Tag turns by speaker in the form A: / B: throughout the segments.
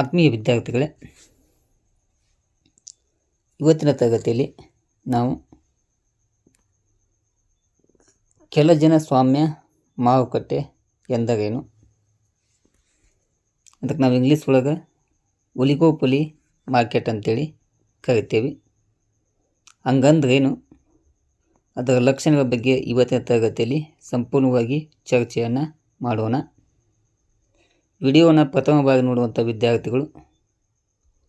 A: ಆತ್ಮೀಯ ವಿದ್ಯಾರ್ಥಿಗಳೇ, ಇವತ್ತಿನ ತರಗತಿಯಲ್ಲಿ ನಾವು ಕೆಲ ಜನ ಸ್ವಾಮ್ಯ ಮಾರುಕಟ್ಟೆ ಎಂದರೇನು? ಅದಕ್ಕೆ ನಾವು ಇಂಗ್ಲೀಷ್ ಒಳಗೆ ಒಲಿಗೋಪೊಲಿ ಮಾರ್ಕೆಟ್ ಅಂತೇಳಿ ಕರಿತೇವೆ. ಹಂಗಂದ್ರೇನು? ಅದರ ಲಕ್ಷಣಗಳ ಬಗ್ಗೆ ಇವತ್ತಿನ ತರಗತಿಯಲ್ಲಿ ಸಂಪೂರ್ಣವಾಗಿ ಚರ್ಚೆಯನ್ನು ಮಾಡೋಣ. ವಿಡಿಯೋನ ಪ್ರಥಮ ಭಾಗ ನೋಡುವಂಥ ವಿದ್ಯಾರ್ಥಿಗಳು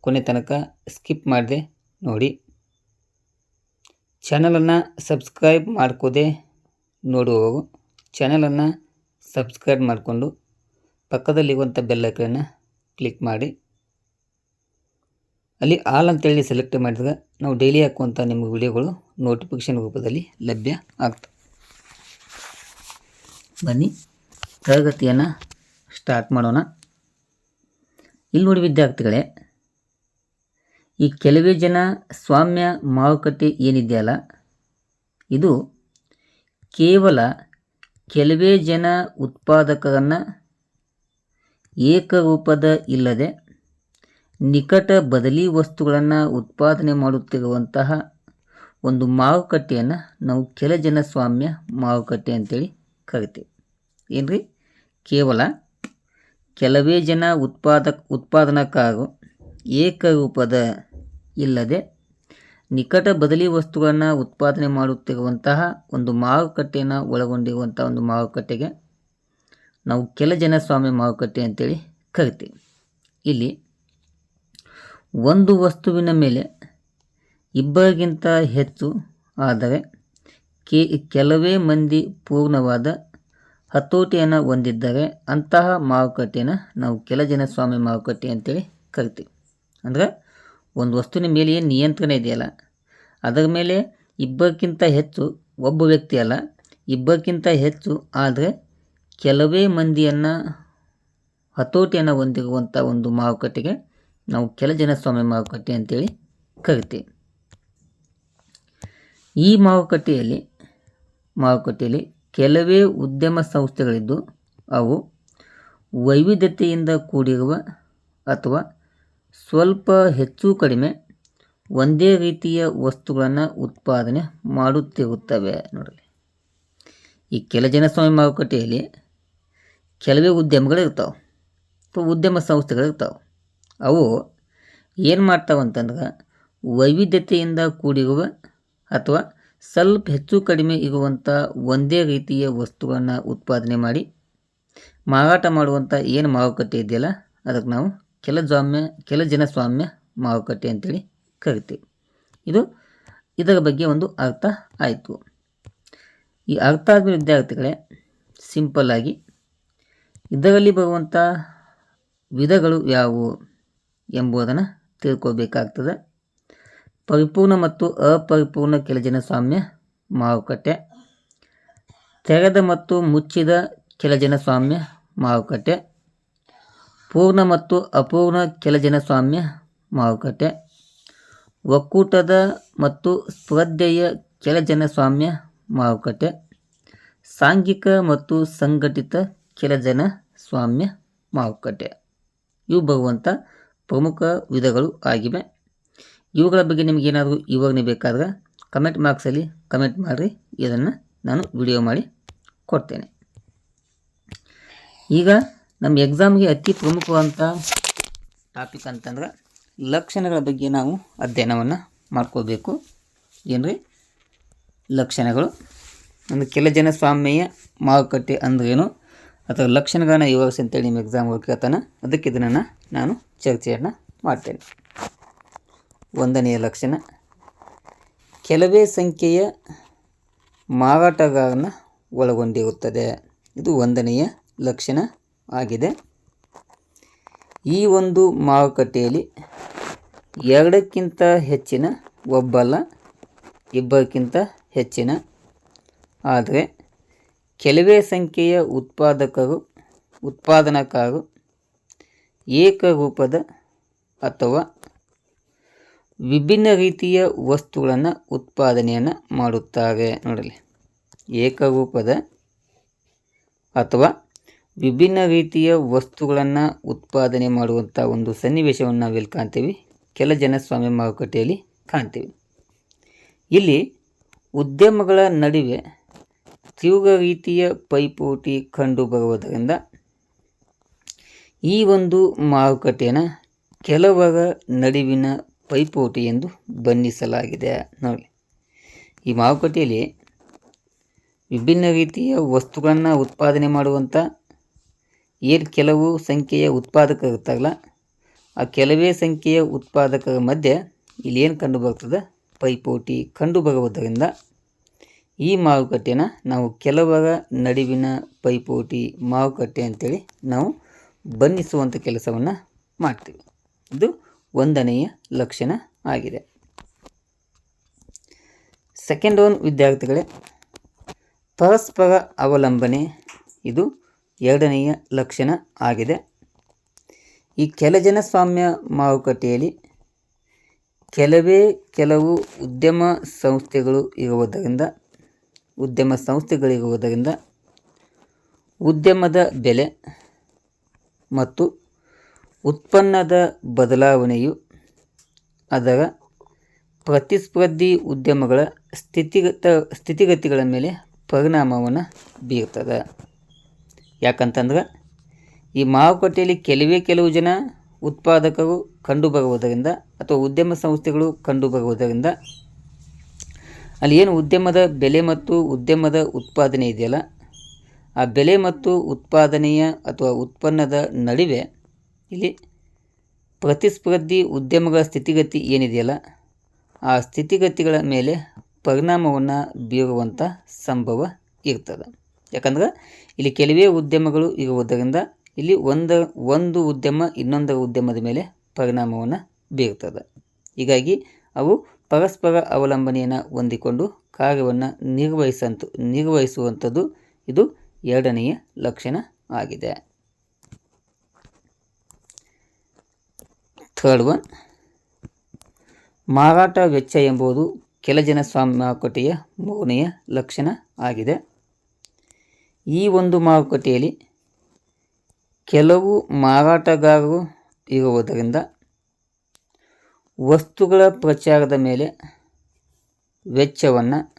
A: ಕೊನೆ ತನಕ ಸ್ಕಿಪ್ ಮಾಡದೆ ನೋಡಿ. ಚಾನಲನ್ನು ಸಬ್ಸ್ಕ್ರೈಬ್ ಮಾಡ್ಕೋದೆ ನೋಡುವವರು ಚಾನಲನ್ನು ಸಬ್ಸ್ಕ್ರೈಬ್ ಮಾಡಿಕೊಂಡು ಪಕ್ಕದಲ್ಲಿರುವಂಥ ಬೆಲ್ಲೈಕನ್ನು ಕ್ಲಿಕ್ ಮಾಡಿ. ಅಲ್ಲಿ ಆಲ್ ಅಂತೇಳಿ ಸೆಲೆಕ್ಟ್ ಮಾಡಿದಾಗ ನಾವು ಡೈಲಿ ಹಾಕುವಂಥ ನಿಮ್ಮ ವಿಡಿಯೋಗಳು ನೋಟಿಫಿಕೇಷನ್ ರೂಪದಲ್ಲಿ ಲಭ್ಯ ಆಗ್ತವೆ. ಬನ್ನಿ ತರಗತಿಯನ್ನು ಸ್ಟಾರ್ಟ್ ಮಾಡೋಣ. ಇಲ್ಲಿ ನೋಡಿ ವಿದ್ಯಾರ್ಥಿಗಳೇ, ಈ ಕೆಲವೇ ಜನ ಸ್ವಾಮ್ಯ ಮಾರುಕಟ್ಟೆ ಏನಿದೆಯಲ್ಲ ಇದು ಕೇವಲ ಕೆಲವೇ ಜನ ಉತ್ಪಾದಕರನ್ನು ಏಕರೂಪದ ಇಲ್ಲದೆ ನಿಕಟ ಬದಲಿ ವಸ್ತುಗಳನ್ನು ಉತ್ಪಾದನೆ ಮಾಡುತ್ತಿರುವಂತಹ ಒಂದು ಮಾರುಕಟ್ಟೆಯನ್ನು ನಾವು ಕೆಲ ಜನ ಸ್ವಾಮ್ಯ ಮಾರುಕಟ್ಟೆ ಅಂತೇಳಿ ಕರಿತೀವಿ. ಏನ್ರಿ? ಕೇವಲ ಕೆಲವೇ ಜನ ಉತ್ಪಾದಕ, ಉತ್ಪಾದನಕ್ಕಾಗೋ ಏಕರೂಪದ ಇಲ್ಲದೆ ನಿಕಟ ಬದಲಿ ವಸ್ತುಗಳನ್ನು ಉತ್ಪಾದನೆ ಮಾಡುತ್ತಿರುವಂತಹ ಒಂದು ಮಾರುಕಟ್ಟೆಯನ್ನು ಒಳಗೊಂಡಿರುವಂಥ ಒಂದು ಮಾರುಕಟ್ಟೆಗೆ ನಾವು ಕೆಲ ಜನ ಮಾರುಕಟ್ಟೆ ಅಂತೇಳಿ ಕರಿತೀವಿ. ಇಲ್ಲಿ ಒಂದು ವಸ್ತುವಿನ ಮೇಲೆ ಇಬ್ಬರಿಗಿಂತ ಹೆಚ್ಚು ಆದರೆ ಕೆ, ಕೆಲವೇ ಮಂದಿ ಪೂರ್ಣವಾದ ಹತೋಟಿಯನ್ನು ಹೊಂದಿದ್ದರೆ ಅಂತಹ ಮಾರುಕಟ್ಟೆಯನ್ನು ನಾವು ಕೆಲ ಜನಸ್ವಾಮಿ ಮಾರುಕಟ್ಟೆ ಅಂತೇಳಿ ಕರಿತೀವಿ. ಅಂದರೆ ಒಂದು ವಸ್ತುವಿನ ಮೇಲೆ ಏನು ನಿಯಂತ್ರಣ ಇದೆಯಲ್ಲ, ಅದರ ಮೇಲೆ ಇಬ್ಬರಿಗಿಂತ ಹೆಚ್ಚು ಒಬ್ಬ ವ್ಯಕ್ತಿ ಅಲ್ಲ, ಇಬ್ಬರಿಗಿಂತ ಹೆಚ್ಚು ಆದರೆ ಕೆಲವೇ ಮಂದಿಯನ್ನು ಹತೋಟಿಯನ್ನು ಹೊಂದಿರುವಂಥ ಒಂದು ಮಾರುಕಟ್ಟೆಗೆ ನಾವು ಕೆಲ ಸ್ವಾಮಿ ಮಾರುಕಟ್ಟೆ ಅಂತೇಳಿ ಕರಿತೀವಿ. ಈ ಮಾರುಕಟ್ಟೆಯಲ್ಲಿ ಮಾರುಕಟ್ಟೆಯಲ್ಲಿ ಕೆಲವೇ ಉದ್ಯಮ ಸಂಸ್ಥೆಗಳಿದ್ದು ಅವು ವೈವಿಧ್ಯತೆಯಿಂದ ಕೂಡಿರುವ ಅಥವಾ ಸ್ವಲ್ಪ ಹೆಚ್ಚು ಕಡಿಮೆ ಒಂದೇ ರೀತಿಯ ವಸ್ತುಗಳನ್ನು ಉತ್ಪಾದನೆ ಮಾಡುತ್ತಿರುತ್ತವೆ. ನೋಡಲಿ ಈ ಕೆಲ ಜನಸ್ವಾಮ್ಯ ಮಾರುಕಟ್ಟೆಯಲ್ಲಿ ಕೆಲವೇ ಉದ್ಯಮಗಳು ಇರ್ತಾವೆ ಅಥವಾ ಉದ್ಯಮ ಸಂಸ್ಥೆಗಳಿರ್ತಾವೆ. ಅವು ಏನು ಮಾಡ್ತಾವೆ ಅಂತಂದ್ರೆ ವೈವಿಧ್ಯತೆಯಿಂದ ಕೂಡಿರುವ ಅಥವಾ ಸ್ವಲ್ಪ ಹೆಚ್ಚು ಕಡಿಮೆ ಇರುವಂಥ ಒಂದೇ ರೀತಿಯ ವಸ್ತುಗಳನ್ನು ಉತ್ಪಾದನೆ ಮಾಡಿ ಮಾರಾಟ ಮಾಡುವಂಥ ಏನು ಮಾರುಕಟ್ಟೆ ಇದೆಯಲ್ಲ, ಅದಕ್ಕೆ ನಾವು ಕೆಲ ಸ್ವಾಮ್ಯ ಕೆಲ ಜನ ಸ್ವಾಮ್ಯ ಮಾರುಕಟ್ಟೆ ಅಂತೇಳಿ ಕರಿತೀವಿ. ಇದು ಇದರ ಬಗ್ಗೆ ಒಂದು ಅರ್ಥ ಆಯಿತು. ಈ ಅರ್ಥ ಆದಮೇಲೆ ವಿದ್ಯಾರ್ಥಿಗಳೇ ಸಿಂಪಲ್ಲಾಗಿ ಇದರಲ್ಲಿ ಬರುವಂಥ ವಿಧಗಳು ಯಾವುವು ಎಂಬುದನ್ನು ತಿಳ್ಕೊಬೇಕಾಗ್ತದೆ. ಪರಿಪೂರ್ಣ ಮತ್ತು ಅಪರಿಪೂರ್ಣ ಕೆಲಜನ ಸ್ವಾಮ್ಯ ಮಾರುಕಟ್ಟೆ. ತೆರೆದ ಮತ್ತು ಮುಚ್ಚಿದ ಕೆಲಜನ ಸ್ವಾಮ್ಯ ಮಾರುಕಟ್ಟೆ. ಪೂರ್ಣ ಮತ್ತು ಅಪೂರ್ಣ ಕೆಲಜನ ಸ್ವಾಮ್ಯ ಮಾರುಕಟ್ಟೆ. ಒಕ್ಕೂಟದ ಮತ್ತು ಸ್ಪರ್ಧೆಯ ಕೆಲಜನ ಸ್ವಾಮ್ಯ ಮಾರುಕಟ್ಟೆ. ಸಾಂಘಿಕ ಮತ್ತು ಸಂಘಟಿತ ಕೆಲಜನ ಸ್ವಾಮ್ಯ ಮಾರುಕಟ್ಟೆ. ಇವು ಬರುವಂಥ ಪ್ರಮುಖ ವಿಧಗಳು ಆಗಿವೆ. ಇವುಗಳ ಬಗ್ಗೆ ನಿಮಗೇನಾದರೂ ಇವಾಗನೇ ಬೇಕಾದ್ರೆ ಕಮೆಂಟ್ ಬಾಕ್ಸಲ್ಲಿ ಕಮೆಂಟ್ ಮಾಡಿರಿ. ಇದನ್ನು ನಾನು ವಿಡಿಯೋ ಮಾಡಿ ಕೊಡ್ತೇನೆ. ಈಗ ನಮ್ಮ ಎಕ್ಸಾಮ್ಗೆ ಅತಿ ಪ್ರಮುಖವಾದಂಥ ಟಾಪಿಕ್ ಅಂತಂದ್ರೆ ಲಕ್ಷಣಗಳ ಬಗ್ಗೆ ನಾವು ಅಧ್ಯಯನವನ್ನು ಮಾಡ್ಕೋಬೇಕು. ಏನ್ರಿ? ಲಕ್ಷಣಗಳು. ಒಂದು ಕೆಲ ಜನ ಸ್ವಾಮ್ಯ ಮಾರುಕಟ್ಟೆ ಅಂದ್ರೇನು ಅಥವಾ ಲಕ್ಷಣಗಳನ್ನ ವಿವರಿಸಿ ಅಂತೇಳಿ ನಿಮ್ಮ ಎಕ್ಸಾಮ್ ಕೇಳ್ತಾನೆ. ಅದಕ್ಕೆ ಇದನ್ನು ನಾನು ಚರ್ಚೆಯನ್ನು ಮಾಡ್ತೇನೆ. ಒಂದನೆಯ ಲಕ್ಷಣ. ಕೆಲವೇ ಸಂಖ್ಯೆಯ ಮಾರಾಟಗಾರನ ಒಳಗೊಂಡಿರುತ್ತದೆ. ಇದು ಒಂದನೆಯ ಲಕ್ಷಣ ಆಗಿದೆ. ಈ ಒಂದು ಮಾರುಕಟ್ಟೆಯಲ್ಲಿ ಎರಡಕ್ಕಿಂತ ಹೆಚ್ಚಿನ ಒಬ್ಬಲ್ಲ ಇಬ್ಬರಕ್ಕಿಂತ ಹೆಚ್ಚಿನ. ಆದರೆ ಕೆಲವೇ ಸಂಖ್ಯೆಯ ಉತ್ಪಾದಕರು, ಉತ್ಪಾದನಕಾರರು ಏಕರೂಪದ ಅಥವಾ ವಿಭಿನ್ನ ರೀತಿಯ ವಸ್ತುಗಳನ್ನು ಉತ್ಪಾದನೆಯನ್ನು ಮಾಡುತ್ತಾರೆ. ನೋಡಲಿ ಏಕರೂಪದ ಅಥವಾ ವಿಭಿನ್ನ ರೀತಿಯ ವಸ್ತುಗಳನ್ನು ಉತ್ಪಾದನೆ ಮಾಡುವಂಥ ಒಂದು ಸನ್ನಿವೇಶವನ್ನು ನಾವಿಲ್ಲಿ ಕಾಣ್ತೀವಿ. ಕೆಲ ಜನಸ್ವಾಮ್ಯ ಮಾರುಕಟ್ಟೆಯಲ್ಲಿ ಕಾಣ್ತೀವಿ. ಇಲ್ಲಿ ಉದ್ಯಮಗಳ ನಡುವೆ ತೀವ್ರ ರೀತಿಯ ಪೈಪೋಟಿ ಕಂಡುಬರುವುದರಿಂದ ಈ ಒಂದು ಮಾರುಕಟ್ಟೆಯನ್ನು ಕೆಲವರ ನಡುವಿನ ಪೈಪೋಟಿ ಎಂದು ಬಣ್ಣಿಸಲಾಗಿದೆ. ನೋಡಿ, ಈ ಮಾರುಕಟ್ಟೆಯಲ್ಲಿ ವಿಭಿನ್ನ ರೀತಿಯ ವಸ್ತುಗಳನ್ನು ಉತ್ಪಾದನೆ ಮಾಡುವಂಥ ಏನು ಕೆಲವು ಸಂಖ್ಯೆಯ ಉತ್ಪಾದಕರು ಇರ್ತಾರಲ್ಲ ಆ ಕೆಲವೇ ಸಂಖ್ಯೆಯ ಉತ್ಪಾದಕರ ಮಧ್ಯೆ ಇಲ್ಲಿ ಏನು ಕಂಡು ಬರ್ತದೆ? ಪೈಪೋಟಿ ಕಂಡು ಬರುವುದರಿಂದ ಈ ಮಾರುಕಟ್ಟೆನ ನಾವು ಕೆಲವರ ನಡುವಿನ ಪೈಪೋಟಿ ಮಾರುಕಟ್ಟೆ ಅಂತೇಳಿ ನಾವು ಬಣ್ಣಿಸುವಂಥ ಕೆಲಸವನ್ನು ಮಾಡ್ತೀವಿ. ಇದು ಒಂದನೆಯ ಲಕ್ಷಣ ಆಗಿದೆ. ಸೆಕೆಂಡ್ ಒನ್ ವಿದ್ಯಾರ್ಥಿಗಳೇ, ಪರಸ್ಪರ ಅವಲಂಬನೆ, ಇದು ಎರಡನೆಯ ಲಕ್ಷಣ ಆಗಿದೆ. ಈ ಕೆಲ ಜನಸ್ವಾಮ್ಯ ಮಾರುಕಟ್ಟೆಯಲ್ಲಿ ಕೆಲವೇ ಕೆಲವು ಉದ್ಯಮ ಸಂಸ್ಥೆಗಳು ಇರುವುದರಿಂದ, ಉದ್ಯಮ ಸಂಸ್ಥೆಗಳಿರುವುದರಿಂದ ಉದ್ಯಮದ ಬೆಲೆ ಮತ್ತು ಉತ್ಪನ್ನದ ಬದಲಾವಣೆಯು ಅದರ ಪ್ರತಿಸ್ಪರ್ಧಿ ಉದ್ಯಮಗಳ ಸ್ಥಿತಿಗತ, ಸ್ಥಿತಿಗತಿಗಳ ಮೇಲೆ ಪರಿಣಾಮವನ್ನು ಬೀರ್ತದೆ ಯಾಕಂತಂದ್ರೆ ಈ ಮಾರುಕಟ್ಟೆಯಲ್ಲಿ ಕೆಲವೇ ಕೆಲವು ಜನ ಉತ್ಪಾದಕರು ಕಂಡುಬರುವುದರಿಂದ ಅಥವಾ ಉದ್ಯಮ ಸಂಸ್ಥೆಗಳು ಕಂಡುಬರುವುದರಿಂದ ಅಲ್ಲಿ ಏನು ಉದ್ಯಮದ ಬೆಲೆ ಮತ್ತು ಉದ್ಯಮದ ಉತ್ಪಾದನೆ ಇದೆಯಲ್ಲ, ಆ ಬೆಲೆ ಮತ್ತು ಉತ್ಪಾದನೆಯ ಅಥವಾ ಉತ್ಪನ್ನದ ನಡುವೆ ಇಲ್ಲಿ ಪ್ರತಿಸ್ಪರ್ಧಿ ಉದ್ಯಮಗಳ ಸ್ಥಿತಿಗತಿ ಏನಿದೆಯಲ್ಲ, ಆ ಸ್ಥಿತಿಗತಿಗಳ ಮೇಲೆ ಪರಿಣಾಮವನ್ನು ಬೀರುವಂಥ ಸಂಭವ ಇರ್ತದೆ. ಯಾಕಂದ್ರೆ ಇಲ್ಲಿ ಕೆಲವೇ ಉದ್ಯಮಗಳು ಇರುವುದರಿಂದ ಇಲ್ಲಿ ಒಂದು ಒಂದು ಉದ್ಯಮ ಇನ್ನೊಂದರ ಉದ್ಯಮದ ಮೇಲೆ ಪರಿಣಾಮವನ್ನು ಬೀರ್ತದೆ. ಹೀಗಾಗಿ ಅವು ಪರಸ್ಪರ ಅವಲಂಬನೆಯನ್ನು ಹೊಂದಿಕೊಂಡು ಕಾರ್ಯವನ್ನು ನಿರ್ವಹಿಸಂತ ನಿರ್ವಹಿಸುವಂಥದ್ದು ಇದು ಎರಡನೆಯ ಲಕ್ಷಣ ಆಗಿದೆ. ಥರ್ಡ್ ಒನ್ ಮಾರಾಟ ವೆಚ್ಚ ಎಂಬುದು ಕೆಲ ಜನ ಮಾರುಕಟ್ಟೆಯ ಮೂರನೆಯ ಲಕ್ಷಣ ಆಗಿದೆ. ಈ ಒಂದು ಮಾರುಕಟ್ಟೆಯಲ್ಲಿ ಕೆಲವು ಮಾರಾಟಗಾರರು ಇರುವುದರಿಂದ ವಸ್ತುಗಳ ಪ್ರಚಾರದ ಮೇಲೆ ವೆಚ್ಚವನ್ನು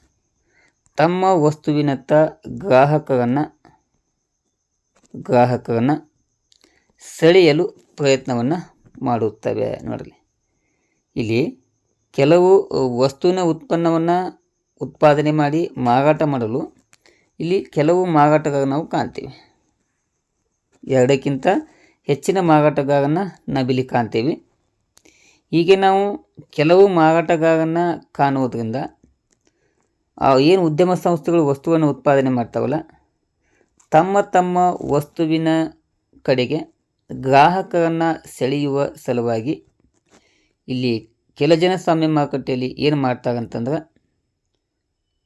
A: ತಮ್ಮ ವಸ್ತುವಿನತ್ತ ಗ್ರಾಹಕರನ್ನು ಗ್ರಾಹಕರನ್ನು ಸೆಳೆಯಲು ಪ್ರಯತ್ನವನ್ನು ಮಾಡುತ್ತವೆ ನೋಡಲಿ ಇಲ್ಲಿ ಕೆಲವು ವಸ್ತುವಿನ ಉತ್ಪನ್ನವನ್ನು ಉತ್ಪಾದನೆ ಮಾಡಿ ಮಾರಾಟ ಮಾಡಲು ಇಲ್ಲಿ ಕೆಲವು ಮಾರಾಟಗಾರ ನಾವು ಕಾಣ್ತೀವಿ. ಎರಡಕ್ಕಿಂತ ಹೆಚ್ಚಿನ ಮಾರಾಟಗಾರನ ನಾವಿಲ್ಲಿ ಕಾಣ್ತೀವಿ. ಹೀಗೆ ನಾವು ಕೆಲವು ಮಾರಾಟಗಾರನ ಕಾಣುವುದರಿಂದ ಏನು ಉದ್ಯಮ ಸಂಸ್ಥೆಗಳು ವಸ್ತುವನ್ನು ಉತ್ಪಾದನೆ ಮಾಡ್ತಾವಲ್ಲ, ತಮ್ಮ ತಮ್ಮ ವಸ್ತುವಿನ ಕಡೆಗೆ ಗ್ರಾಹಕರನ್ನು ಸೆಳೆಯುವ ಸಲುವಾಗಿ ಇಲ್ಲಿ ಕೆಲ ಜನ ಸಾಮ್ಯ ಮಾರುಕಟ್ಟೆಯಲ್ಲಿ ಏನು ಮಾಡ್ತಾರಂತಂದ್ರೆ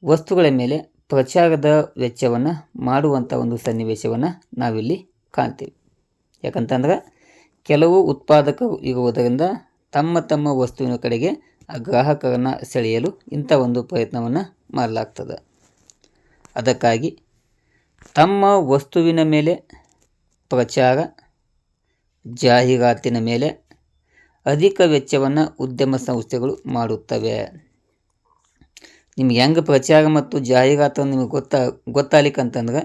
A: ವಸ್ತುಗಳ ಮೇಲೆ ಪ್ರಚಾರದ ವೆಚ್ಚವನ್ನು ಮಾಡುವಂಥ ಒಂದು ಸನ್ನಿವೇಶವನ್ನು ನಾವಿಲ್ಲಿ ಕಾಣ್ತೀವಿ. ಯಾಕಂತಂದ್ರೆ ಕೆಲವು ಉತ್ಪಾದಕರು ಇರುವುದರಿಂದ ತಮ್ಮ ತಮ್ಮ ವಸ್ತುವಿನ ಕಡೆಗೆ ಆ ಗ್ರಾಹಕರನ್ನು ಸೆಳೆಯಲು ಇಂಥ ಒಂದು ಪ್ರಯತ್ನವನ್ನು ಮಾಡಲಾಗ್ತದೆ. ಅದಕ್ಕಾಗಿ ತಮ್ಮ ವಸ್ತುವಿನ ಮೇಲೆ ಪ್ರಚಾರ ಜಾಹೀರಾತಿನ ಮೇಲೆ ಅಧಿಕ ವೆಚ್ಚವನ್ನು ಉದ್ಯಮ ಸಂಸ್ಥೆಗಳು ಮಾಡುತ್ತವೆ. ನಿಮ್ಗೆ ಹೆಂಗೆ ಪ್ರಚಾರ ಮತ್ತು ಜಾಹೀರಾತು ನಿಮಗೆ ಗೊತ್ತಾ ಗೊತ್ತಾಗಲಿಕ್ಕಂತಂದ್ರೆ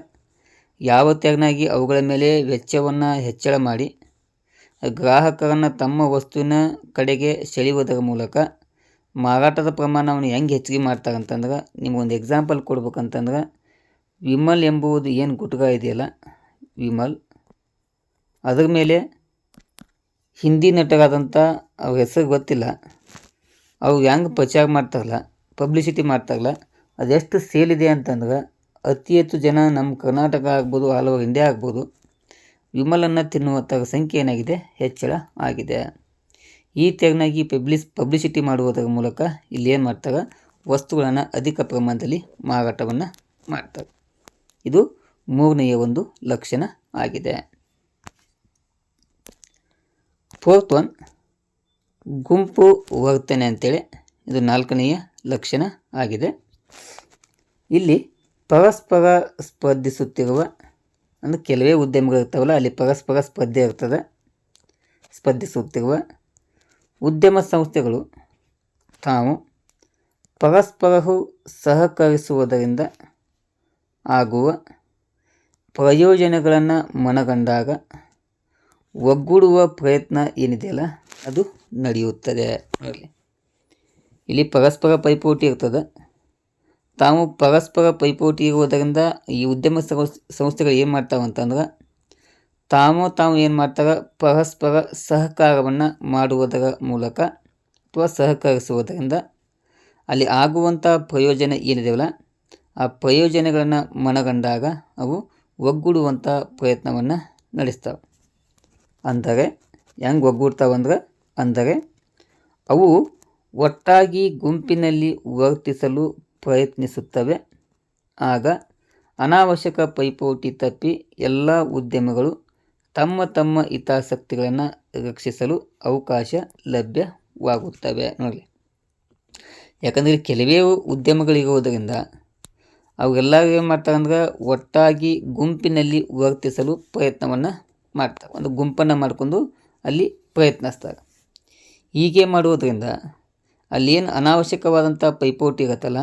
A: ಯಾವ ತೆರನಾಗಿ ಅವುಗಳ ಮೇಲೆ ವೆಚ್ಚವನ್ನು ಹೆಚ್ಚಳ ಮಾಡಿ ಗ್ರಾಹಕರನ್ನು ತಮ್ಮ ವಸ್ತುವಿನ ಕಡೆಗೆ ಸೆಳೆಯುವುದರ ಮೂಲಕ ಮಾರಾಟದ ಪ್ರಮಾಣವನ್ನು ಹೆಂಗೆ ಹೆಚ್ಚಿಗೆ ಮಾಡ್ತಾರೆ ಅಂತಂದ್ರೆ ನಿಮಗೊಂದು ಎಕ್ಸಾಂಪಲ್ ಕೊಡ್ಬೇಕಂತಂದ್ರೆ ವಿಮಲ್ ಎಂಬುದು ಏನು ಗುಟ್ಕ ಇದೆಯಲ್ಲ? ವಿಮಲ್. ಅದರ ಮೇಲೆ ಹಿಂದಿ ನಟರಾದಂಥ ಅವ್ರ ಹೆಸರು ಗೊತ್ತಿಲ್ಲ. ಅವ್ರು ಹೆಂಗೆ ಪ್ರಚಾರ ಮಾಡ್ತಾರಲ್ಲ ಪಬ್ಲಿಸಿಟಿ ಮಾಡ್ತಾರಲ್ಲ, ಅದೆಷ್ಟು ಸೇಲ್ ಇದೆ ಅಂತಂದ್ರೆ ಅತಿ ಹೆಚ್ಚು ಜನ ನಮ್ಮ ಕರ್ನಾಟಕ ಆಗ್ಬೋದು ಆಲ್ ಓವರ್ ಇಂಡಿಯಾ ಆಗ್ಬೋದು, ವಿಮಲನ್ನು ತಿನ್ನುವಂಥ ಸಂಖ್ಯೆ ಏನಾಗಿದೆ? ಹೆಚ್ಚಳ ಆಗಿದೆ. ಈ ತೆರನಾಗಿ ಪಬ್ಲಿಸ್ ಪಬ್ಲಿಸಿಟಿ ಮಾಡುವುದರ ಮೂಲಕ ಇಲ್ಲಿ ಏನು ಮಾಡ್ತಾರೆ? ವಸ್ತುಗಳನ್ನು ಅಧಿಕ ಪ್ರಮಾಣದಲ್ಲಿ ಮಾರಾಟವನ್ನು ಮಾಡ್ತಾರೆ. ಇದು ಮೂರನೆಯ ಒಂದು ಲಕ್ಷಣ ಆಗಿದೆ. ಫೋರ್ತ್ ಒನ್ ಗುಂಪು ವರ್ತನೆ ಅಂತೇಳಿ ಇದು ನಾಲ್ಕನೆಯ ಲಕ್ಷಣ ಆಗಿದೆ. ಇಲ್ಲಿ ಪರಸ್ಪರ ಸ್ಪರ್ಧಿಸುತ್ತಿರುವ, ಅಂದರೆ ಕೆಲವೇ ಉದ್ಯಮಗಳು ಇರ್ತಾವಲ್ಲ, ಅಲ್ಲಿ ಪರಸ್ಪರ ಸ್ಪರ್ಧೆ ಇರ್ತದೆ. ಸ್ಪರ್ಧಿಸುತ್ತಿರುವ ಉದ್ಯಮ ಸಂಸ್ಥೆಗಳು ತಾವು ಪರಸ್ಪರವು ಸಹಕರಿಸುವುದರಿಂದ ಆಗುವ ಪ್ರಯೋಜನಗಳನ್ನು ಮನಗಂಡಾಗ ಒಗ್ಗೂಡುವ ಪ್ರಯತ್ನ ಏನಿದೆಯಲ್ಲ ಅದು ನಡೆಯುತ್ತದೆ. ನೋಡಿ ಇಲ್ಲಿ ಪರಸ್ಪರ ಪೈಪೋಟಿ ಇರ್ತದೆ. ತಾವು ಪರಸ್ಪರ ಪೈಪೋಟಿ ಇರುವುದರಿಂದ ಈ ಉದ್ಯಮ ಸಂಸ್ಥೆಗಳು ಏನು ಮಾಡ್ತಾವೆ ಅಂತಂದ್ರೆ, ತಾವು ತಾವು ಏನು ಮಾಡ್ತಾರೆ, ಪರಸ್ಪರ ಸಹಕಾರವನ್ನು ಮಾಡುವುದರ ಮೂಲಕ ಅಥವಾ ಸಹಕರಿಸುವುದರಿಂದ ಅಲ್ಲಿ ಆಗುವಂಥ ಪ್ರಯೋಜನ ಏನಿದೆಯಲ್ಲ ಆ ಪ್ರಯೋಜನಗಳನ್ನು ಮನಗಂಡಾಗ ಅವು ಒಗ್ಗೂಡುವಂಥ ಪ್ರಯತ್ನವನ್ನು ನಡೆಸ್ತವೆ. ಅಂದರೆ, ಹೆಂಗೆ ಒಗ್ಗೂಡ್ತಾವಂದ್ರೆ ಅಂದರೆ ಅವು ಒಟ್ಟಾಗಿ ಗುಂಪಿನಲ್ಲಿ ವರ್ತಿಸಲು ಪ್ರಯತ್ನಿಸುತ್ತವೆ. ಆಗ ಅನಾವಶ್ಯಕ ಪೈಪೋಟಿ ತಪ್ಪಿ ಎಲ್ಲ ಉದ್ಯಮಗಳು ತಮ್ಮ ತಮ್ಮ ಹಿತಾಸಕ್ತಿಗಳನ್ನು ರಕ್ಷಿಸಲು ಅವಕಾಶ ಲಭ್ಯವಾಗುತ್ತವೆ. ನೋಡಿ ಯಾಕಂದರೆ ಕೆಲವೇ ಉದ್ಯಮಗಳಿರುವುದರಿಂದ ಅವೆಲ್ಲ ಏನು ಮಾಡ್ತಾರೆ ಅಂದ್ರೆ ಒಟ್ಟಾಗಿ ಗುಂಪಿನಲ್ಲಿ ವರ್ತಿಸಲು ಪ್ರಯತ್ನವನ್ನು ಮಾಡ್ತಾರೆ. ಒಂದು ಗುಂಪನ್ನು ಮಾಡಿಕೊಂಡು ಅಲ್ಲಿ ಪ್ರಯತ್ನಿಸ್ತಾರೆ. ಹೀಗೆ ಮಾಡುವುದರಿಂದ ಅಲ್ಲಿ ಏನು ಅನಾವಶ್ಯಕವಾದಂಥ ಪೈಪೋಟಿ ಇರುತ್ತಲ್ಲ,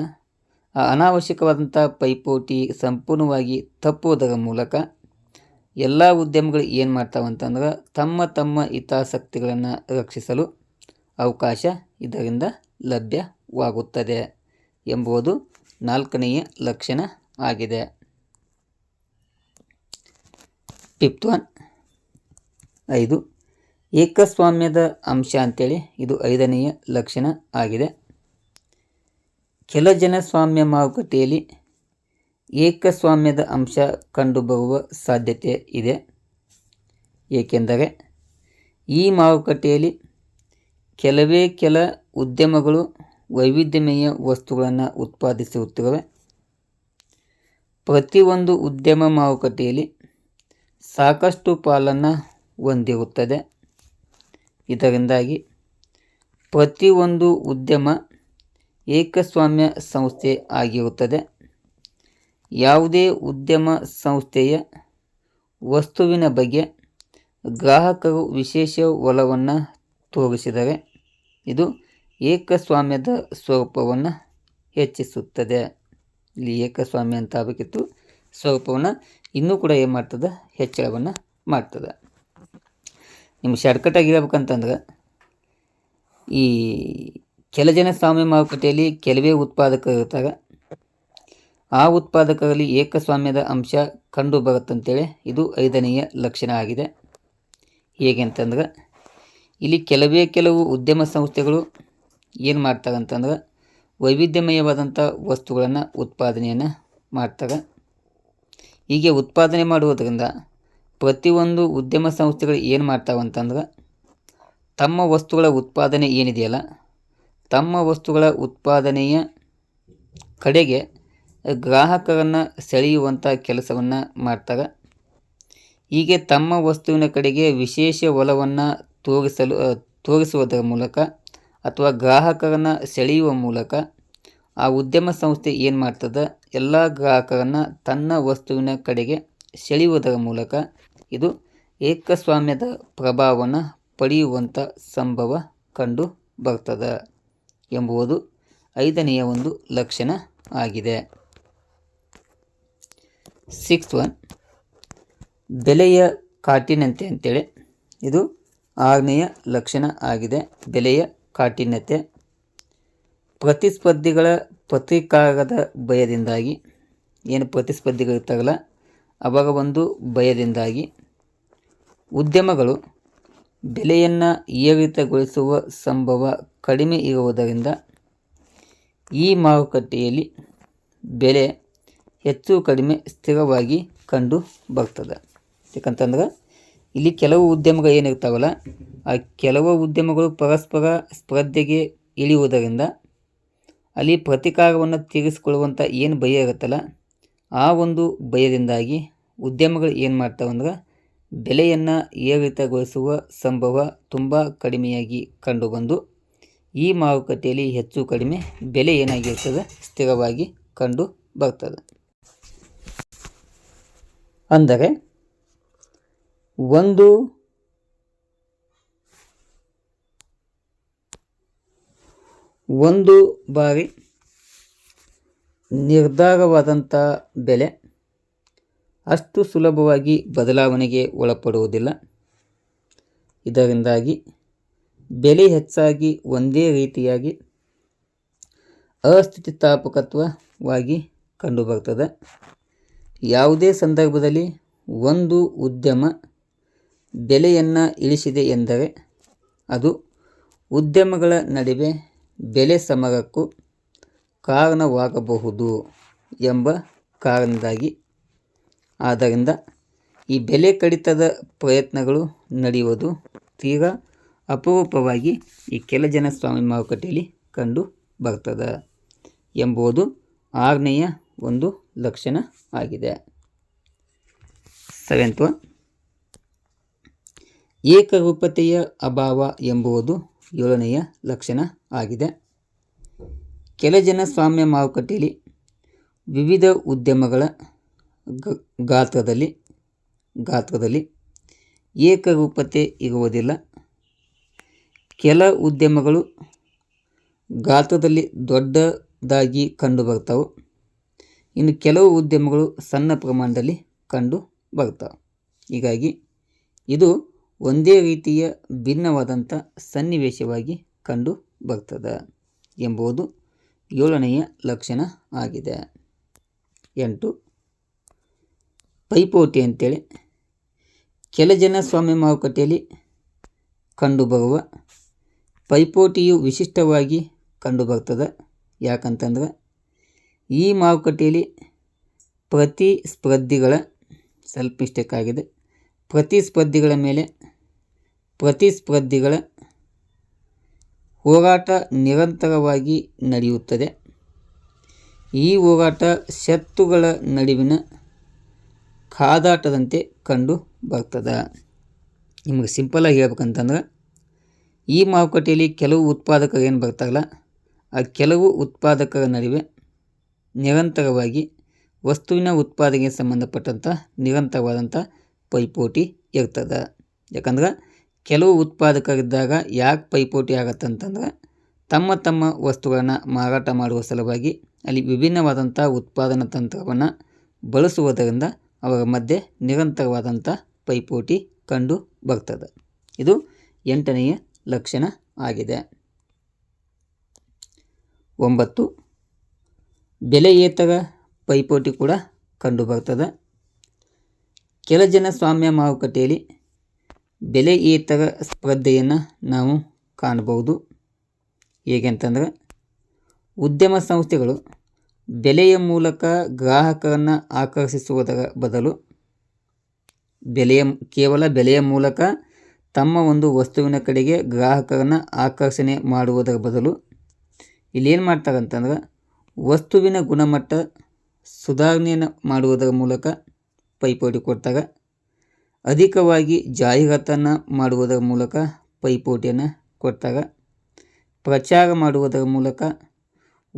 A: ಆ ಅನಾವಶ್ಯಕವಾದಂಥ ಪೈಪೋಟಿ ಸಂಪೂರ್ಣವಾಗಿ ತಪ್ಪುವುದರ ಮೂಲಕ ಎಲ್ಲ ಉದ್ಯಮಗಳು ಏನು ಮಾಡ್ತಾವಂತಂದ್ರೆ ತಮ್ಮ ತಮ್ಮ ಹಿತಾಸಕ್ತಿಗಳನ್ನು ರಕ್ಷಿಸಲು ಅವಕಾಶ ಇದರಿಂದ ಲಭ್ಯವಾಗುತ್ತದೆ ಎಂಬುದು ನಾಲ್ಕನೆಯ ಲಕ್ಷಣ ಆಗಿದೆ. Fifth one. ಐದು. ಏಕಸ್ವಾಮ್ಯದ ಅಂಶ ಅಂತೇಳಿ ಇದು ಐದನೆಯ ಲಕ್ಷಣ ಆಗಿದೆ. ಕೆಲ ಜನಸ್ವಾಮ್ಯ ಮಾರುಕಟ್ಟೆಯಲ್ಲಿ ಏಕಸ್ವಾಮ್ಯದ ಅಂಶ ಕಂಡುಬರುವ ಸಾಧ್ಯತೆ ಇದೆ. ಏಕೆಂದರೆ ಈ ಮಾರುಕಟ್ಟೆಯಲ್ಲಿ ಕೆಲವೇ ಕೆಲ ಉದ್ಯಮಗಳು ವೈವಿಧ್ಯಮಯ ವಸ್ತುಗಳನ್ನು ಉತ್ಪಾದಿಸುತ್ತಿವೆ ಪ್ರತಿಯೊಂದು ಉದ್ಯಮ ಮಾರುಕಟ್ಟೆಯಲ್ಲಿ ಸಾಕಷ್ಟು ಪಾಲನ್ನು ಹೊಂದಿರುತ್ತದೆ. ಇದರಿಂದಾಗಿ ಪ್ರತಿಯೊಂದು ಉದ್ಯಮ ಏಕಸ್ವಾಮ್ಯ ಸಂಸ್ಥೆ ಆಗಿರುತ್ತದೆ. ಯಾವುದೇ ಉದ್ಯಮ ಸಂಸ್ಥೆಯ ವಸ್ತುವಿನ ಬಗ್ಗೆ ಗ್ರಾಹಕರು ವಿಶೇಷ ಒಲವನ್ನು ತೋರಿಸಿದರೆ ಇದು ಏಕಸ್ವಾಮ್ಯದ ಸ್ವರೂಪವನ್ನು ಹೆಚ್ಚಿಸುತ್ತದೆ. ಇಲ್ಲಿ ಏಕಸ್ವಾಮ್ಯ ಅಂತ ಆಗಬೇಕಿತ್ತು. ಸ್ವರೂಪವನ್ನು ಇನ್ನೂ ಕೂಡ ಏನು ಮಾಡ್ತದೆ? ಹೆಚ್ಚಳವನ್ನು ಮಾಡ್ತದೆ. ನಿಮ್ಗೆ ಶಾರ್ಟ್ಕಟ್ ಹೇಳ್ಬೇಕಂತಂದ್ರೆ ಈ ಕೆಲ ಜನ ಸ್ವಾಮ್ಯ ಮಾರುಕಟ್ಟೆಯಲ್ಲಿ ಕೆಲವೇ ಉತ್ಪಾದಕರು ಇರ್ತಾರೆ ಆ ಉತ್ಪಾದಕರಲ್ಲಿ ಏಕಸ್ವಾಮ್ಯದ ಅಂಶ ಕಂಡು ಬರುತ್ತಂತೇಳಿ ಇದು ಐದನೆಯ ಲಕ್ಷಣ ಆಗಿದೆ. ಹೇಗೆ ಅಂತಂದ್ರೆ, ಇಲ್ಲಿ ಕೆಲವೇ ಕೆಲವು ಉದ್ಯಮ ಸಂಸ್ಥೆಗಳು ಏನು ಮಾಡ್ತಾರೆ ಅಂತಂದ್ರೆ, ವೈವಿಧ್ಯಮಯವಾದಂಥ ವಸ್ತುಗಳನ್ನು ಉತ್ಪಾದನೆಯನ್ನು ಮಾಡ್ತಾರೆ ಹೀಗೆ ಉತ್ಪಾದನೆ ಮಾಡುವುದರಿಂದ ಪ್ರತಿಯೊಂದು ಉದ್ಯಮ ಸಂಸ್ಥೆಗಳು ಏನು ಮಾಡ್ತಾವೆ ಅಂತಂದ್ರೆ ತಮ್ಮ ವಸ್ತುಗಳ ಉತ್ಪಾದನೆ ಏನಿದೆಯಲ್ಲ, ತಮ್ಮ ವಸ್ತುಗಳ ಉತ್ಪಾದನೆಯ ಕಡೆಗೆ ಗ್ರಾಹಕರನ್ನು ಸೆಳೆಯುವಂಥ ಕೆಲಸವನ್ನು ಮಾಡ್ತಾರೆ. ಹೀಗೆ ತಮ್ಮ ವಸ್ತುವಿನ ಕಡೆಗೆ ವಿಶೇಷ ಒಲವನ್ನು ತೋರಿಸಲು ತೋರಿಸುವುದರ ಮೂಲಕ ಅಥವಾ ಗ್ರಾಹಕರನ್ನು ಸೆಳೆಯುವ ಮೂಲಕ ಆ ಉದ್ಯಮ ಸಂಸ್ಥೆ ಏನು ಮಾಡ್ತದೆ, ಎಲ್ಲ ಗ್ರಾಹಕರನ್ನು ತನ್ನ ವಸ್ತುವಿನ ಕಡೆಗೆ ಸೆಳೆಯುವುದರ ಮೂಲಕ ಇದು ಏಕಸ್ವಾಮ್ಯದ ಪ್ರಭಾವವನ್ನು ಪಡೆಯುವಂಥ ಸಂಭವ ಕಂಡು ಬರ್ತದೆ ಎಂಬುದು ಐದನೆಯ ಒಂದು ಲಕ್ಷಣ ಆಗಿದೆ. ಸಿಕ್ಸ್ ಒನ್ ಬೆಲೆಯ ಕಾಠಿನ್ಯತೆ ಅಂತೇಳಿ. ಇದು ಆರನೆಯ ಲಕ್ಷಣ ಆಗಿದೆ. ಬೆಲೆಯ ಕಾಠಿನ್ಯತೆ ಪ್ರತಿಸ್ಪರ್ಧಿಗಳ ಪ್ರತಿಕಾರದ ಭಯದಿಂದಾಗಿ. ಏನು ಪ್ರತಿಸ್ಪರ್ಧಿಗಳಿರ್ತಾರಲ್ಲ ಅವರ ಒಂದು ಭಯದಿಂದಾಗಿ. ಉದ್ಯಮಗಳು ಬೆಲೆಯನ್ನು ಏರಿತಗೊಳಿಸುವ ಸಂಭವ ಕಡಿಮೆ ಇರುವುದರಿಂದ ಈ ಮಾರುಕಟ್ಟೆಯಲ್ಲಿ ಬೆಲೆ ಹೆಚ್ಚು ಕಡಿಮೆ ಸ್ಥಿರವಾಗಿ ಕಂಡು ಬರ್ತದೆ. ಯಾಕಂತಂದ್ರೆ ಇಲ್ಲಿ ಕೆಲವು ಉದ್ಯಮಗಳು ಏನಿರ್ತಾವಲ್ಲ, ಆ ಕೆಲವು ಉದ್ಯಮಗಳು ಪರಸ್ಪರ ಸ್ಪರ್ಧೆಗೆ ಇಳಿಯುವುದರಿಂದ ಅಲ್ಲಿ ಪ್ರತಿಕಾರವನ್ನು ತೀರಿಸಿಕೊಳ್ಳುವಂಥ ಏನು ಭಯ ಇರುತ್ತಲ್ಲ, ಆ ಒಂದು ಭಯದಿಂದಾಗಿ ಉದ್ಯಮಗಳು ಏನು ಮಾಡ್ತಾವಂದ್ರೆ ಬೆಲೆಯನ್ನು ಏರಿತಗೊಳಿಸುವ ಸಂಭವ ತುಂಬ ಕಡಿಮೆಯಾಗಿ ಕಂಡುಬಂದು, ಈ ಮಾರುಕಟ್ಟೆಯಲ್ಲಿ ಹೆಚ್ಚು ಕಡಿಮೆ ಬೆಲೆ ಏನಾಗಿರ್ತದೆ ಸ್ಥಿರವಾಗಿ ಕಂಡು ಬರ್ತದೆ. ಅಂದರೆ, ಒಂದು ಒಂದು ಬಾರಿ ನಿರ್ಧಾರವಾದಂಥ ಬೆಲೆ ಅಷ್ಟು ಸುಲಭವಾಗಿ ಬದಲಾವಣೆಗೆ ಒಳಪಡುವುದಿಲ್ಲ. ಇದರಿಂದಾಗಿ ಬೆಲೆ ಹೆಚ್ಚಾಗಿ ಒಂದೇ ರೀತಿಯಾಗಿ ಅಸ್ಥಿತಿಸ್ಥಾಪಕತ್ವವಾಗಿ ಕಂಡುಬರ್ತದೆ ಯಾವುದೇ ಸಂದರ್ಭದಲ್ಲಿ ಒಂದು ಉದ್ಯಮ ಬೆಲೆಯನ್ನು ಇಳಿಸಿದೆ ಎಂದರೆ ಅದು ಉದ್ಯಮಗಳ ನಡುವೆ ಬೆಲೆ ಸಮರಕ್ಕೂ ಕಾರಣವಾಗಬಹುದು ಎಂಬ ಕಾರಣದಿಂದಾಗಿ ಆದ್ದರಿಂದ ಈ ಬೆಲೆ ಕಡಿತದ ಪ್ರಯತ್ನಗಳು ನಡೆಯುವುದು ತೀರಾ ಅಪರೂಪವಾಗಿ ಈ ಕೆಲ ಸ್ವಾಮಿ ಮಾರುಕಟ್ಟೆಯಲ್ಲಿ ಕಂಡು ಬರ್ತದೆ ಎಂಬುದು ಆರನೆಯ ಒಂದು ಲಕ್ಷಣ ಆಗಿದೆ. ಸೆವೆಂತ್ ಏಕರೂಪತೆಯ ಅಭಾವ ಎಂಬುದು ಏಳನೆಯ ಲಕ್ಷಣ ಆಗಿದೆ. ಕೆಲ ಜನ ಸ್ವಾಮ್ಯ ಮಾರುಕಟ್ಟೆಯಲ್ಲಿ ವಿವಿಧ ಉದ್ಯಮಗಳ ಗ- ಗಾತ್ರದಲ್ಲಿ ಗಾತ್ರದಲ್ಲಿ ಏಕರೂಪತೆ ಇರುವುದಿಲ್ಲ. ಕೆಲ ಉದ್ಯಮಗಳು ಗಾತ್ರದಲ್ಲಿ ದೊಡ್ಡದಾಗಿ ಕಂಡುಬರ್ತವೆ ಇನ್ನು ಕೆಲವು ಉದ್ಯಮಗಳು ಸಣ್ಣ ಪ್ರಮಾಣದಲ್ಲಿ ಕಂಡು ಬರ್ತವೆ ಹೀಗಾಗಿ ಇದು ಒಂದೇ ರೀತಿಯ ಭಿನ್ನವಾದಂಥ ಸನ್ನಿವೇಶವಾಗಿ ಕಂಡು ಬರ್ತದೆ ಎಂಬುದು ಏಳನೆಯ ಲಕ್ಷಣ ಆಗಿದೆ. ಎಂಟು ಪೈಪೋಟಿ ಅಂತೇಳಿ ಕೆಲ ಜನ ಸ್ವಾಮ್ಯ ಮಾರುಕಟ್ಟೆಯಲ್ಲಿ ಕಂಡುಬರುವ ಪೈಪೋಟಿಯು ವಿಶಿಷ್ಟವಾಗಿ ಕಂಡುಬರ್ತದೆ. ಯಾಕಂತಂದ್ರೆ ಈ ಮಾರುಕಟ್ಟೆಯಲ್ಲಿ ಪ್ರತಿಸ್ಪರ್ಧಿಗಳ ಸ್ವಲ್ಪ ಮಿಸ್ಟೇಕ್ ಆಗಿದೆ ಪ್ರತಿಸ್ಪರ್ಧಿಗಳ ಮೇಲೆ ಪ್ರತಿಸ್ಪರ್ಧಿಗಳ ಹೋರಾಟ ನಿರಂತರವಾಗಿ ನಡೆಯುತ್ತದೆ. ಈ ಹೋರಾಟ ಶತ್ರುಗಳ ನಡುವಿನ ಕಾದಾಟದಂತೆ ಕಂಡು ಬರ್ತದೆ. ನಿಮಗೆ ಸಿಂಪಲಾಗಿ ಹೇಳ್ಬೇಕಂತಂದ್ರೆ, ಈ ಮಾರುಕಟ್ಟೆಯಲ್ಲಿ ಕೆಲವು ಉತ್ಪಾದಕರು ಏನು ಬರ್ತಾರಲ್ಲ, ಆ ಕೆಲವು ಉತ್ಪಾದಕರ ನಡುವೆ ನಿರಂತರವಾಗಿ ವಸ್ತುವಿನ ಉತ್ಪಾದನೆಗೆ ಸಂಬಂಧಪಟ್ಟಂಥ ನಿರಂತರವಾದಂಥ ಪೈಪೋಟಿ ಇರ್ತದೆ. ಯಾಕಂದ್ರೆ, ಕೆಲವು ಉತ್ಪಾದಕರಿದ್ದಾಗ ಯಾಕೆ ಪೈಪೋಟಿ ಆಗತ್ತಂತಂದ್ರೆ, ತಮ್ಮ ತಮ್ಮ ವಸ್ತುಗಳನ್ನು ಮಾರಾಟ ಮಾಡುವ ಸಲುವಾಗಿ ಅಲ್ಲಿ ವಿಭಿನ್ನವಾದಂಥ ಉತ್ಪಾದನಾ ತಂತ್ರವನ್ನು ಬಳಸುವುದರಿಂದ ಅವರ ಮಧ್ಯೆ ನಿರಂತರವಾದಂಥ ಪೈಪೋಟಿ ಕಂಡು ಬರ್ತದೆ. ಇದು ಎಂಟನೆಯ ಲಕ್ಷಣ ಆಗಿದೆ. ಒಂಬತ್ತು ಬೆಲೆಯೇತರ ಪೈಪೋಟಿ ಕೂಡ ಕಂಡುಬರ್ತದೆ ಕೆಲ ಜನ ಸ್ವಾಮ್ಯ ಮಾರುಕಟ್ಟೆಯಲ್ಲಿ ಬೆಲೆಯೇತರ ಸ್ಪರ್ಧೆಯನ್ನು ನಾವು ಕಾಣಬಹುದು. ಹೇಗೆ ಅಂತಂದ್ರೆ ಉದ್ಯಮ ಸಂಸ್ಥೆಗಳು ಬೆಲೆಯ ಮೂಲಕ ಗ್ರಾಹಕರನ್ನು ಆಕರ್ಷಿಸುವುದರ ಬದಲು ಬೆಲೆಯ ಕೇವಲ ಬೆಲೆಯ ಮೂಲಕ ತಮ್ಮ ಒಂದು ವಸ್ತುವಿನ ಕಡೆಗೆ ಗ್ರಾಹಕರನ್ನು ಆಕರ್ಷಣೆ ಮಾಡುವುದರ ಬದಲು ಇಲ್ಲೇನು ಮಾಡ್ತಾರೆ ಅಂತಂದ್ರೆ ವಸ್ತುವಿನ ಗುಣಮಟ್ಟ ಸುಧಾರಣೆಯನ್ನು ಮಾಡುವುದರ ಮೂಲಕ ಪೈಪೋಟಿ ಕೊಡ್ತಾರೆ ಅಧಿಕವಾಗಿ ಜಾಹೀರಾತನ್ನು ಮಾಡುವುದರ ಮೂಲಕ ಪೈಪೋಟಿಯನ್ನು ಕೊಡ್ತಾರೆ ಪ್ರಚಾರ ಮಾಡುವುದರ ಮೂಲಕ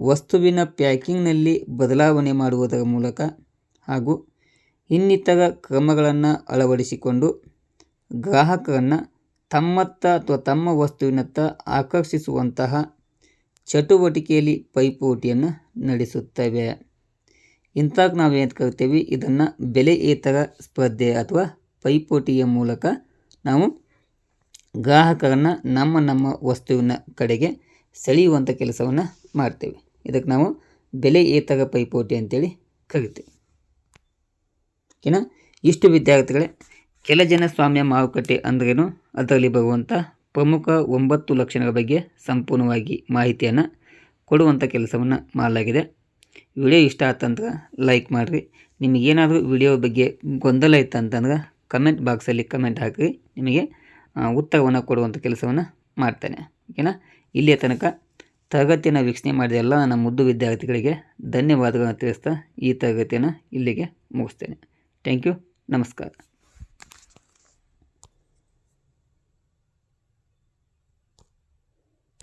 A: ವಸ್ತುವಿನ ಪ್ಯಾಕಿಂಗ್ನಲ್ಲಿ ಬದಲಾವಣೆ ಮಾಡುವುದರ ಮೂಲಕ ಹಾಗೂ ಇನ್ನಿತರ ಕ್ರಮಗಳನ್ನು ಅಳವಡಿಸಿಕೊಂಡು ಗ್ರಾಹಕರನ್ನು ತಮ್ಮತ್ತ ಅಥವಾ ತಮ್ಮ ವಸ್ತುವಿನತ್ತ ಆಕರ್ಷಿಸುವಂತಹ ಚಟುವಟಿಕೆಯಲ್ಲಿ ಪೈಪೋಟಿಯನ್ನು ನಡೆಸುತ್ತವೆ. ಇಂಥಕ್ಕೆ ನಾವು ಏನು ಕರಿತೀವಿ? ಇದನ್ನು ಬೆಲೆ ಏತರ ಸ್ಪರ್ಧೆ ಅಥವಾ ಪೈಪೋಟಿಯ ಮೂಲಕ ನಾವು ಗ್ರಾಹಕರನ್ನು ನಮ್ಮ ನಮ್ಮ ವಸ್ತುವಿನ ಕಡೆಗೆ ಸೆಳೆಯುವಂಥ ಕೆಲಸವನ್ನು ಮಾಡ್ತೇವೆ. ಇದಕ್ಕೆ ನಾವು ಬೆಲೆ ಏತಗ ಪೈಪೋಟಿ ಅಂತೇಳಿ ಕರಿತೀವಿ. ಓಕೆನಾ? ಇಷ್ಟು ವಿದ್ಯಾರ್ಥಿಗಳೇ, ಕೆಲ ಜನ ಸ್ವಾಮ್ಯ ಮಾರುಕಟ್ಟೆ ಅಂದ್ರೇನು? ಅದರಲ್ಲಿ ಬರುವಂಥ ಪ್ರಮುಖ ಒಂಬತ್ತು ಲಕ್ಷಣಗಳ ಬಗ್ಗೆ ಸಂಪೂರ್ಣವಾಗಿ ಮಾಹಿತಿಯನ್ನು ಕೊಡುವಂಥ ಕೆಲಸವನ್ನು ಮಾಡಲಾಗಿದೆ. ವಿಡಿಯೋ ಇಷ್ಟ ಆತಂದ್ರೆ ಲೈಕ್ ಮಾಡಿರಿ. ನಿಮಗೇನಾದರೂ ವಿಡಿಯೋ ಬಗ್ಗೆ ಗೊಂದಲ ಇತ್ತು ಅಂತಂದ್ರೆ ಕಮೆಂಟ್ ಬಾಕ್ಸಲ್ಲಿ ಕಮೆಂಟ್ ಹಾಕಿರಿ. ನಿಮಗೆ ಉತ್ತರವನ್ನು ಕೊಡುವಂಥ ಕೆಲಸವನ್ನು ಮಾಡ್ತೇನೆ. ಓಕೆನಾ? ಇಲ್ಲಿಯ ತನಕ ತರಗತಿಯನ್ನು ವೀಕ್ಷಣೆ ಮಾಡಿದ ಎಲ್ಲ ನನ್ನ ಮುದ್ದು ವಿದ್ಯಾರ್ಥಿಗಳಿಗೆ ಧನ್ಯವಾದಗಳನ್ನು ತಿಳಿಸ್ತಾ ಈ ತರಗತಿಯನ್ನು ಇಲ್ಲಿಗೆ ಮುಗಿಸ್ತೇನೆ. ಥ್ಯಾಂಕ್ ಯು ನಮಸ್ಕಾರ.